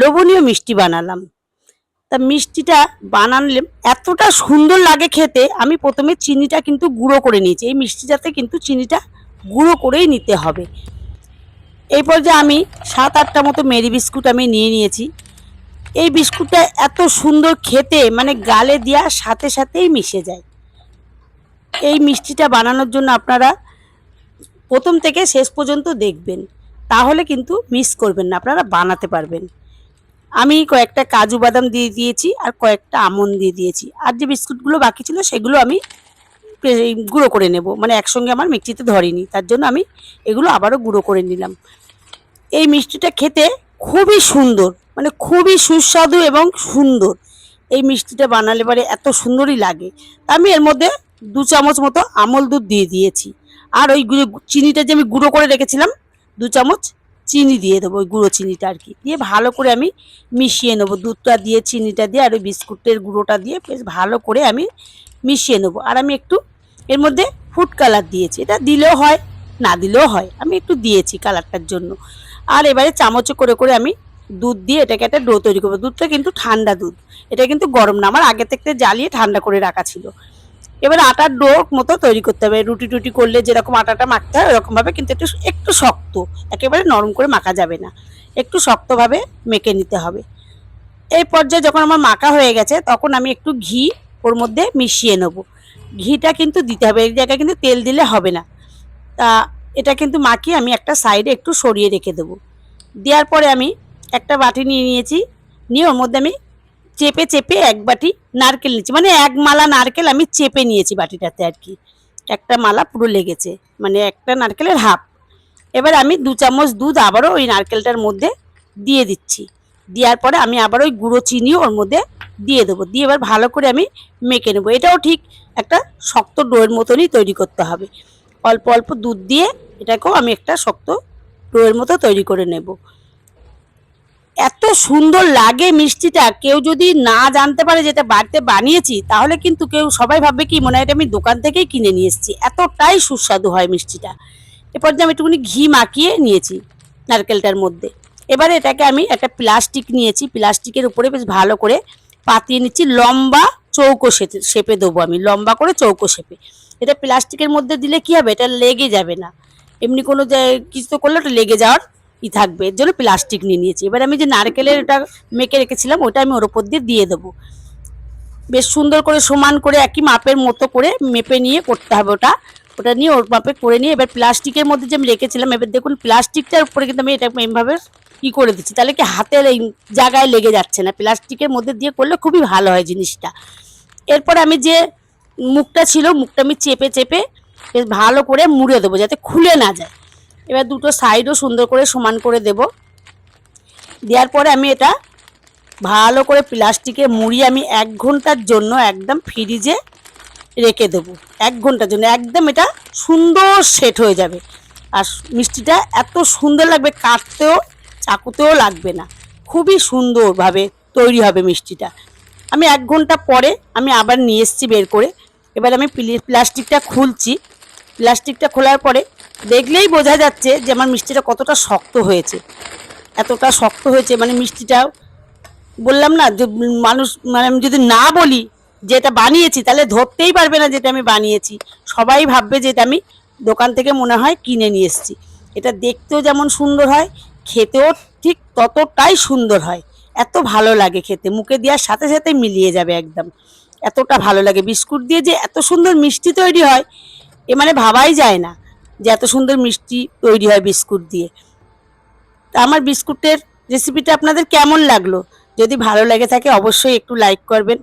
লোভনীয় মিষ্টি বানালাম। তা মিষ্টিটা বানালে এতটা সুন্দর লাগে খেতে, আমি প্রথমে চিনিটা কিন্তু গুঁড়ো করে নিয়েছি। এই মিষ্টিটাতে কিন্তু চিনিটা গুঁড়ো করেই নিতে হবে। এই পর্যায়ে আমি সাত আটটা মতো মেরি বিস্কুট আমি নিয়ে নিয়েছি। এই বিস্কুটটা এত সুন্দর খেতে মানে গালে দেওয়ার সাথে সাথেই মিশে যায়। এই মিষ্টিটা বানানোর জন্য আপনারা প্রথম থেকে শেষ পর্যন্ত দেখবেন। তাহলে কিন্তু মিস করবেন না, আপনারা বানাতে পারবেন। আমি কয়েকটা কাজু বাদাম দিয়ে দিয়েছি আর কয়েকটা আমন্ড দিয়ে দিয়েছি। আর যে বিস্কুটগুলো বাকি ছিল সেগুলো আমি গুঁড়ো করে নেব। মানে একসঙ্গে আমার মিক্সিতে ধরেনি। তার জন্য আমি এগুলো আবারও গুঁড়ো করে নিলাম। এই মিষ্টিটা খেতে খুবই সুন্দর। মানে খুবই সুস্বাদু এবং সুন্দর। এই মিষ্টিটা বানালে পরে এত সুন্দরই লাগে। আমি এর মধ্যে দু চামচ মতো আমল দুধ দিয়ে দিয়েছি। আর ওই চিনিটা যে আমি গুঁড়ো করে রেখেছিলাম, দু চামচ চিনি দিয়ে দেবো, ওই গুঁড়ো চিনিটা আর কি। দিয়ে ভালো করে আমি মিশিয়ে নেব, দুধটা দিয়ে, চিনিটা দিয়ে আর ওই বিস্কুটের গুঁড়োটা দিয়ে বেশ ভালো করে আমি মিশিয়ে নেব। আর আমি একটু এর মধ্যে ফুড কালার দিয়েছি। এটা দিলেও হয়, না দিলেও হয়। আমি একটু দিয়েছি কালারটার জন্য। আর এবারে চামচে করে করে আমি দুধ দিয়ে এটাকে একটা ডো তৈরি করব। দুধটা কিন্তু ঠান্ডা দুধ। এটা কিন্তু গরম না। আমার আগে থেকে জ্বালিয়ে ঠান্ডা করে রাখা ছিল। এবার আটার ডো মতো তৈরি করতে হবে। রুটি টুটি করলে যেরকম আটাটা মাখতে হয় ওরকমভাবে কিন্তু একটু একটু শক্ত। একেবারে নরম করে মাখা যাবে না। একটু শক্তভাবে মেখে নিতে হবে। এই পর্যায়ে যখন আমার মাখা হয়ে গেছে, তখন আমি একটু ঘি ওর মধ্যে মিশিয়ে নেব। ঘিটা কিন্তু দিতে হবে, এই জায়গায় কিন্তু তেল দিলে হবে না। তা এটা কিন্তু মাখিয়ে আমি একটা সাইডে একটু সরিয়ে রেখে দেবো। দেওয়ার পরে আমি একটা বাটি নিয়ে নিয়েছি। নিয়ে ওর মধ্যে আমি চেপে চেপে এক বাটি নারকেল নিয়েছি। মানে এক মালা নারকেল আমি চেপে নিয়েছি বাটিটাতে আর কি। একটা মালা পুরো লেগেছে মানে একটা নারকেলের হাফ। এবার আমি দু চামচ দুধ আবারও ওই নারকেলটার মধ্যে দিয়ে দিচ্ছি। দেওয়ার পরে আমি আবার ওই গুঁড়ো চিনিও ওর মধ্যে দিয়ে দেবো। দিয়ে এবার ভালো করে আমি মেখে নেব। এটাও ঠিক একটা শক্ত ডোয়ের মতনই তৈরি করতে হবে। অল্প অল্প দুধ দিয়ে এটাকেও আমি একটা শক্ত ডোয়ের মতো তৈরি করে নেব। এত সুন্দর লাগে মিষ্টিটা। কেউ যদি না জানতে পারে যেটা বাড়িতে বানিয়েছি, তাহলে কিন্তু কেউ সবাই ভাববে কি, মনে হয় এটা আমি দোকান থেকেই কিনে নিয়ে এসেছি। এতটাই সুস্বাদু হয় মিষ্টিটা। এরপর যে আমি একটুখানি ঘি মাখিয়ে নিয়েছি নারকেলটার মধ্যে। এবারে এটাকে আমি একটা প্লাস্টিক নিয়েছি। প্লাস্টিকের উপরে বেশ ভালো করে পাতিয়ে নিচ্ছি। লম্বা চৌকো শেপে দেবো আমি। লম্বা করে চৌকো শেপে। এটা প্লাস্টিকের মধ্যে দিলে কি হবে? এটা লেগে যাবে না। এমনি কোনো কিছু তো করলে ওটা লেগে যাওয়ার ই থাকবে, এর জন্য প্লাস্টিক নিয়ে নিয়েছি। এবার আমি যে নারকেলের ওটা মেখে রেখেছিলাম, ওটা আমি ওর ওপর দিয়ে দিয়ে দেবো। বেশ সুন্দর করে সমান করে একই মাপের মতো করে মেপে নিয়ে করতে হবে ওটা। ওটা নিয়ে ওর মাপে করে নিয়ে এবার প্লাস্টিকের মধ্যে যে আমি রেখেছিলাম, এবার দেখুন প্লাস্টিকটার উপরে কিন্তু আমি এটা এমভাবে কী করে দিচ্ছি। তাহলে কি হাতের এই জায়গায় লেগে যাচ্ছে না। প্লাস্টিকের মধ্যে দিয়ে করলে খুবই ভালো হয় জিনিসটা। এরপর আমি যে মুখটা ছিল, মুখটা আমি চেপে চেপে বেশ ভালো করে মুড়ে দেবো, যাতে খুলে না যায়। এবার দুটো সাইডও সুন্দর করে সমান করে দেব। দেওয়ার পরে আমি এটা ভালো করে প্লাস্টিকে মুড়িয়ে আমি এক ঘণ্টার জন্য একদম ফ্রিজে রেখে দেবো। এক ঘণ্টার জন্য একদম এটা সুন্দর সেট হয়ে যাবে। আর মিষ্টিটা এত সুন্দর লাগবে, কাটতেও, চাকুতেও লাগবে না। খুবই সুন্দরভাবে তৈরি হবে মিষ্টিটা। আমি এক ঘণ্টা পরে আমি আবার নিয়ে এসেছি বের করে। এবার আমি প্লি- প্লাস্টিকটা খুলছি। প্লাস্টিকটা খোলার পরে দেখলেই বোঝা যাচ্ছে যে আমার মিষ্টিটা কতটা শক্ত হয়েছে। এতটা শক্ত হয়েছে মানে মিষ্টিটা বললাম না, যে মানুষ মানে আমি যদি না বলি যে এটা বানিয়েছি, তাহলে ধরতেই পারবে না যেটা আমি বানিয়েছি। সবাই ভাববে যে এটা আমি দোকান থেকে মনে হয় কিনে নিয়ে এসেছি। এটা দেখতেও যেমন সুন্দর হয়, খেতেও ঠিক ততটাই সুন্দর হয়। এত ভালো লাগে খেতে, মুখে দেওয়ার সাথে সাথে মিলিয়ে যাবে একদম। এতটা ভালো লাগে। বিস্কুট দিয়ে যে এত সুন্দর মিষ্টি তৈরি হয়, এ মানে ভাবাই যায় না। যে এত সুন্দর মিষ্টি তৈরি হয় বিস্কুট দিয়ে। আমার বিস্কুটের রেসিপিটা আপনাদের কেমন লাগল? যদি ভালো লেগে থাকে অবশ্যই একটু লাইক করবেন,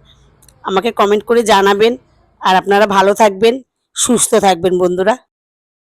আমাকে কমেন্ট করে জানাবেন, আর আপনারা ভালো থাকবেন, সুস্থ থাকবেন বন্ধুরা।